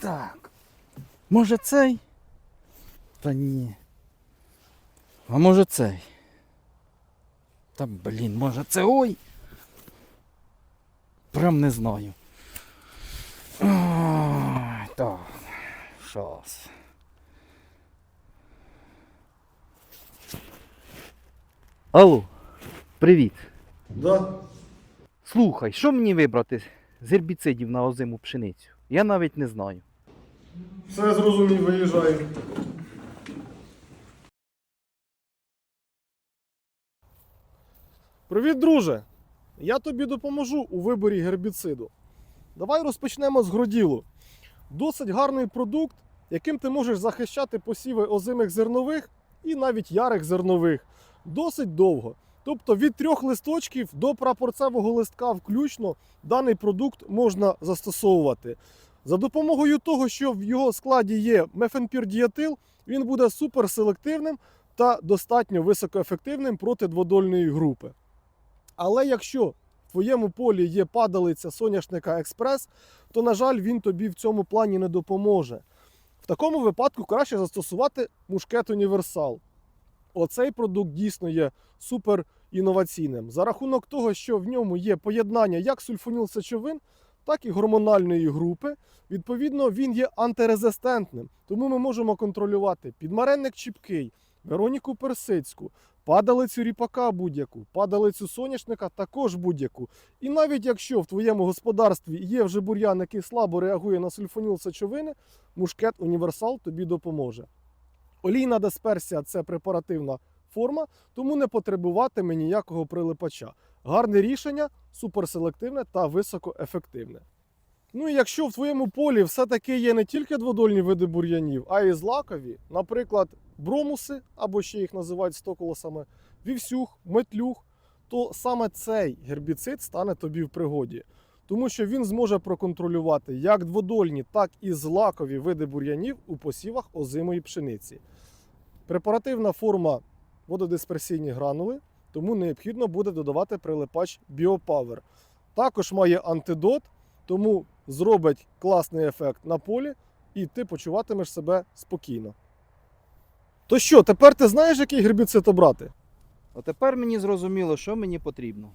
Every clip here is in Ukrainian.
Так. Може цей? Та ні. А може цей? Та блін, може це ой. Прям не знаю. Ой, так. Щас. Алло, привіт. Да. Слухай, що мені вибрати з гербіцидів на озиму пшеницю? Я навіть не знаю. Все зрозумів, виїжджаю. Привіт, друже! Я тобі допоможу у виборі гербіциду. Давай розпочнемо з гроділу. Досить гарний продукт, яким ти можеш захищати посіви озимих зернових і навіть ярих зернових досить довго. Тобто від трьох листочків до прапорцевого листка включно даний продукт можна застосовувати. За допомогою того, що в його складі є мефенпірдіатил, він буде суперселективним та достатньо високоефективним проти дводольної групи. Але якщо в твоєму полі є падалиця соняшника експрес, то, на жаль, він тобі в цьому плані не допоможе. В такому випадку краще застосувати мушкет універсал. Оцей продукт дійсно є супер інноваційним. За рахунок того, що в ньому є поєднання як сульфонілсечовин, так і гормональної групи. Відповідно, він є антирезистентним, тому ми можемо контролювати підмаренник чіпкий, Вероніку персидську, падалицю ріпака будь-яку, падалицю соняшника також будь-яку. І навіть якщо в твоєму господарстві є вже бур'ян, який слабо реагує на сульфоніл сечовини, мушкет універсал тобі допоможе. Олійна дисперсія це препаративна форма, тому не потребуватиме ніякого прилипача. Гарне рішення, суперселективне та високоефективне. Ну і якщо в твоєму полі все-таки є не тільки дводольні види бур'янів, а й злакові, наприклад, бромуси, або ще їх називають стоколосами, вівсюх, метлюх, то саме цей гербіцид стане тобі в пригоді. Тому що він зможе проконтролювати як дводольні, так і злакові види бур'янів у посівах озимої пшениці. Препаративна форма вододисперсійні гранули, тому необхідно буде додавати прилипач BioPower. Також має антидот, тому зробить класний ефект на полі, і ти почуватимеш себе спокійно. То що, тепер ти знаєш, який гербіцид обрати? А тепер мені зрозуміло, що мені потрібно.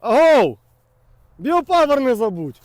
Агоу! Біопавер не забудь!